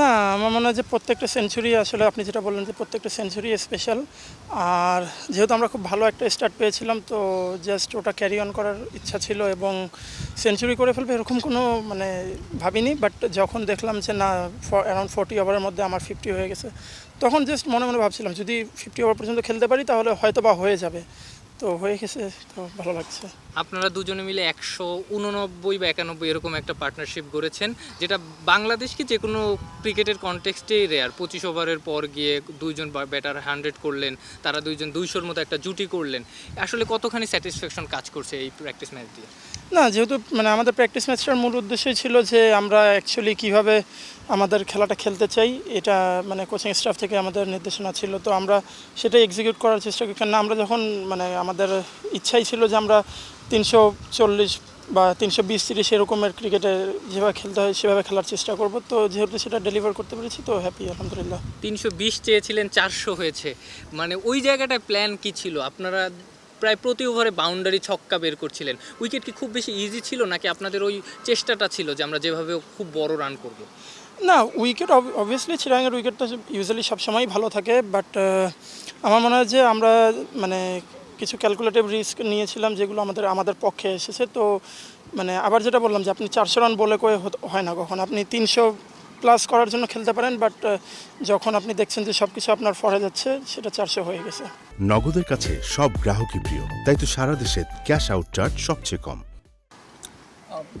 না, আমার মনে হয় যে প্রত্যেকটা সেঞ্চুরি আসলে আপনি যেটা বললেন যে প্রত্যেকটা সেঞ্চুরি স্পেশাল আর যেহেতু আমরা খুব ভালো একটা স্টার্ট পেয়েছিলাম, তো জাস্ট ওটা ক্যারি অন করার ইচ্ছা ছিল এবং সেঞ্চুরি করে ফেলবে এরকম কোনো মানে ভাবিনি বাট যখন দেখলাম যে না অ্যারাউন্ড ফোর্টি ওভারের মধ্যে আমার ফিফটি হয়ে গেছে, তখন জাস্ট মনে মনে ভাবছিলাম, যদি ফিফটি ওভার পর্যন্ত খেলতে পারি তাহলে হয়তো বা হয়ে যাবে। তো হয়ে গেছে, তো ভালো লাগছে। আপনারা দুজনে মিলে একশো উননব্বই বা একানব্বই এরকম একটা পার্টনারশিপ গড়েছেন, যেটা বাংলাদেশকে যে কোনো ক্রিকেটের কনটেক্সটেই রেয়ার পঁচিশ ওভারের পর গিয়ে দুইজন ব্যাটার হান্ড্রেড করলেন, তারা দুইজন দুইশোর মতো একটা জুটি করলেন। আসলে কতখানি স্যাটিসফ্যাকশন কাজ করছে এই প্র্যাকটিস ম্যাচ দিয়ে? না, যেহেতু মানে আমাদের প্র্যাকটিস ম্যাচটার মূল উদ্দেশ্যই ছিল যে আমরা অ্যাকচুয়ালি কীভাবে আমাদের খেলাটা খেলতে চাই, এটা মানে কোচিং স্টাফ থেকে আমাদের নির্দেশনা ছিল। তো আমরা সেটাই এক্সিকিউট করার চেষ্টা করি কারণ আমরা যখন মানে আমাদের ইচ্ছাই ছিল যে আমরা তিনশো চল্লিশ বা তিনশো বিশ তিরিশ এরকমের ক্রিকেটে যেভাবে খেলতে হয়, সেভাবে খেলার চেষ্টা করব। তো যেহেতু সেটা ডেলিভার করতে পেরেছি, তো হ্যাপি আলহামদুলিল্লাহ। তিনশো বিশ চেয়েছিলেন, চারশো হয়েছে। মানে ওই জায়গাটায় প্ল্যান কি ছিল? আপনারা প্রায় প্রতি ওভারে বাউন্ডারি ছক্কা বের করছিলেন। উইকেট কি খুব বেশি ইজি ছিল নাকি আপনাদের ওই চেষ্টাটা ছিল যে আমরা যেভাবে খুব বড় রান করব? না উইকেট অবভিয়াসলি চিরাঙের উইকেট তো ইউজুয়ালি সবসময়ই ভালো থাকে বাট আমার মনে হয় যে আমরা মানে কিছু ক্যালকুলেটিভ রিস্ক নিয়েছিলাম যেগুলো আমাদের আমাদের পক্ষে এসেছে। তো মানে আবার যেটা বললাম যে আপনি চারশো রান বলে কয়ে হয় না কখন। আপনি তিনশো প্লাস করার জন্য খেলতে পারেন বাট যখন আপনি দেখছেন যে সব কিছু আপনার ফরে যাচ্ছে সেটা চারশো হয়ে গেছে। নগদের কাছে সব গ্রাহকই প্রিয় তাই তো সারা দেশে ক্যাশ আউট চার্জ সবচেয়ে কম।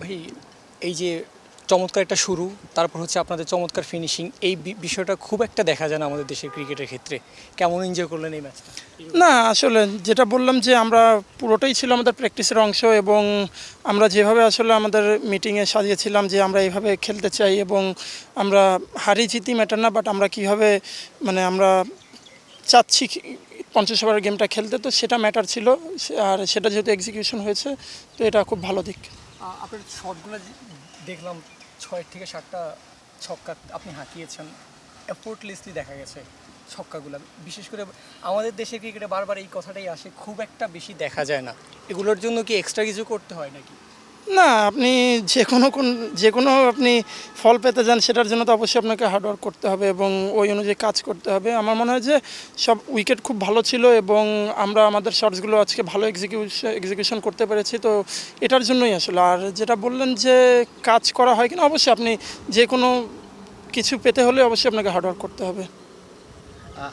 ভাই এই যে চমৎকার একটা শুরু তারপর হচ্ছে আপনাদের চমৎকার ফিনিশিং এই বি- বিষয়টা খুব একটা দেখা যায় না আমাদের দেশের ক্রিকেটের ক্ষেত্রে। কেমন এনজয় করলেন এই ম্যাচটা না আসলে যেটা বললাম যে আমরা পুরোটাই ছিল আমাদের প্র্যাকটিসের অংশ এবং আমরা যেভাবে আসলে আমাদের মিটিংয়ে সাজিয়েছিলাম যে আমরা এইভাবে খেলতে চাই এবং আমরা হারি জিতি ম্যাটার না বাট আমরা কীভাবে মানে আমরা চাচ্ছি পঞ্চাশ ওভারের গেমটা খেলতে তো সেটা ম্যাটার ছিল। সে- আর সেটা যেহেতু এক্সিকিউশন হয়েছে তো এটা খুব ভালো দিক। আপনার শটগুলো দেখলাম ছয় থেকে সাতটা ছক্কা আপনি হাঁকিয়েছেন এফোর্টলেসলি দেখা গেছে ছক্কাগুলো। বিশেষ করে আমাদের দেশের ক্রিকেটে বারবার এই কথাটাই আসে, খুব একটা বেশি দেখা যায় না। এগুলোর জন্য কি এক্সট্রা কিছু করতে হয় নাকি? না, আপনি যে কোনো কোন, যে কোনো আপনি ফল পেতে যান, সেটার জন্য তো অবশ্যই আপনাকে হার্ডওয়ার্ক করতে হবে এবং ওই অনুযায়ী কাজ করতে হবে। আমার মনে হয় যে সব উইকেট খুব ভালো ছিল এবং আমরা আমাদের শটসগুলো আজকে ভালো এক্সিকিউশন এক্সিকিউশন করতে পেরেছি, তো এটার জন্যই আসলে। আর যেটা বললেন যে কাজ করা হয় কিনা, অবশ্যই আপনি যে কোনো কিছু পেতে হলে অবশ্যই আপনাকে হার্ডওয়ার্ক করতে হবে।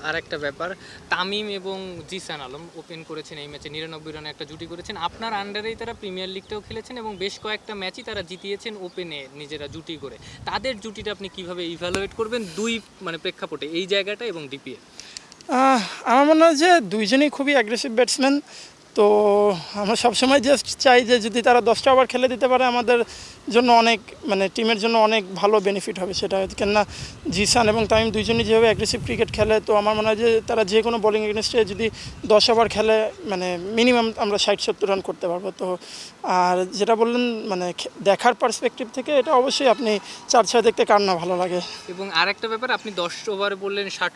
আর একটা ব্যাপার। তামিম এবং জিসান আলম ওপেন করেছেন এই ম্যাচে নিরানব্বই রানে একটা জুটি করেছেন। আপনার আন্ডারেই তারা প্রিমিয়ার লিগটাও খেলেছেন এবং বেশ কয়েকটা ম্যাচই তারা জিতিয়েছেন ওপেনে নিজেরা জুটি করে। তাদের জুটিটা আপনি কীভাবে ইভ্যালুয়েট করবেন? দুই মানে প্রেক্ষাপটে, এই জায়গাটা এবং ডিপিএ আমার মনে হয় যে দুইজনই খুবই অ্যাগ্রেসিভ ব্যাটসম্যান তো আমরা সবসময় জাস্ট চাই যে যদি তারা দশটা ওভার খেলে দিতে পারে আমাদের জন্য অনেক মানে টিমের জন্য অনেক ভালো বেনিফিট হবে সেটা। কেননা জিসান এবং তামিম দুইজনই যেভাবে অ্যাগ্রেসিভ ক্রিকেট খেলে, তো আমার মনে হয় যে তারা যে কোনো বোলিং এগেনস্টে যদি দশ ওভার খেলে মানে মিনিমাম আমরা ষাট, সত্তর রান করতে পারব। তো আর যেটা বললেন মানে দেখার পার্সপেক্টিভ থেকে এটা অবশ্যই আপনি চার ছয় দেখতে কার না ভালো লাগে। এবং আরেকটা ব্যাপার, আপনি দশ ওভারে বললেন, ষাট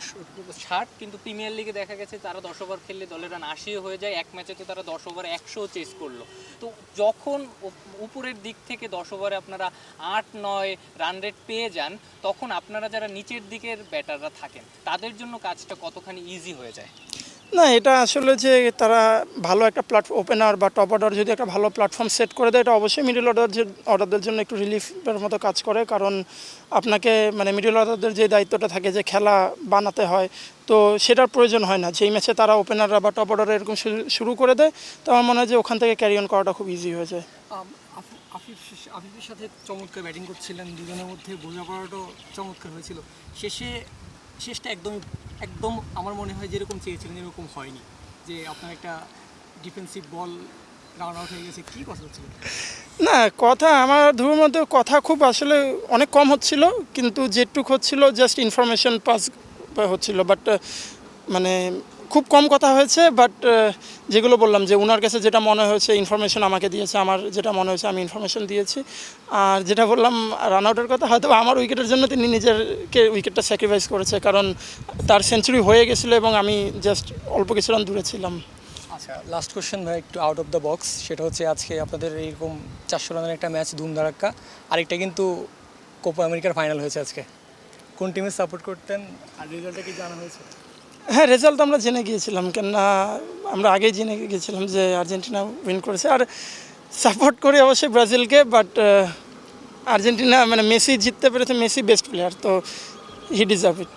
ষাট, কিন্তু প্রিমিয়ার লিগে দেখা গেছে তারা দশ ওভার খেললে দলের রান আশিও হয়ে যায়। এক ম্যাচে তো তারা দশ ওভার একশো চেস করল। তো যখন উপরের দিক থেকে দশ ওভারে আপনারা আট নয় রান রেট পেয়ে যান তখন আপনারা যারা নিচের দিকের ব্যাটাররা থাকেন তাদের জন্য কাজটা কতখানি ইজি হয়ে যায়? না এটা আসলে যে তারা ভালো একটা প্ল্যাটফর্ম ওপেনার বা টপ অর্ডার যদি একটা ভালো প্ল্যাটফর্ম সেট করে দেয় এটা অবশ্যই মিডল অর্ডার যে অর্ডারদের জন্য একটু রিলিফের মতো কাজ করে। কারণ আপনাকে মানে মিডল অর্ডারদের যে দায়িত্বটা থাকে যে খেলা বানাতে হয় তো সেটার প্রয়োজন হয় না। যেই ম্যাচে তারা ওপেনাররা বা টপ অর্ডার এরকম শুরু- করে দেয় তো আমার মনে হয় যে ওখান থেকে ক্যারি অন করাটা খুব ইজি হয়ে যায়। আফিফের সাথে চমৎকার ব্যাটিং করছিলেন, দুজনের মধ্যে বোঝাপড়াটাও চমৎকার হয়েছিল। শেষে, শেষটা একদম একদম আমার মনে হয় যেরকম চেয়েছিলেন, এরকম হয়নি। যে আপনার একটা ডিফেন্সিভ বল রান আউট হয়ে গেছে, কী কথা হচ্ছিল না, কথা আমার ধরুন মধ্যে কথা খুব আসলে অনেক কম হচ্ছিল, কিন্তু যেটুক হচ্ছিল জাস্ট ইনফরমেশন পাস হচ্ছিল বাট মানে খুব কম কথা হয়েছে বাট যেগুলো বললাম যে ওনার কাছে যেটা মনে হয়েছে ইনফরমেশন আমাকে দিয়েছে আমার যেটা মনে হয়েছে আমি ইনফরমেশন দিয়েছি। আর যেটা বললাম রান আউটের কথা হয়তো আমার উইকেটের জন্য তিনি নিজেরকে উইকেটটা স্যাক্রিফাইস করেছে কারণ তার সেঞ্চুরি হয়ে গেছিল এবং আমি জাস্ট অল্প কিছু রান দূরে ছিলাম। আচ্ছা লাস্ট কোয়েশ্চেন ভাই একটু আউট অফ দ্য বক্স সেটা হচ্ছে আজকে আপনাদের এইরকম চারশো রানের একটা ম্যাচ ধুমধারাক্কা আরেকটা কিন্তু কোপা আমেরিকার ফাইনাল হয়েছে আজকে। কোন টিমে সাপোর্ট করতেন? আর রেজাল্টটা কি জানা হয়েছে? হ্যাঁ রেজাল্ট আমরা জেনে গিয়েছিলাম, কেননা আমরা আগেই জেনে গিয়েছিলাম যে আর্জেন্টিনা উইন করেছে। আর সাপোর্ট করি অবশ্যই ব্রাজিলকে বাট আর্জেন্টিনা মানে মেসি জিততে পেরেছে, মেসি বেস্ট প্লেয়ার তো হি ডিজার্ভ ইট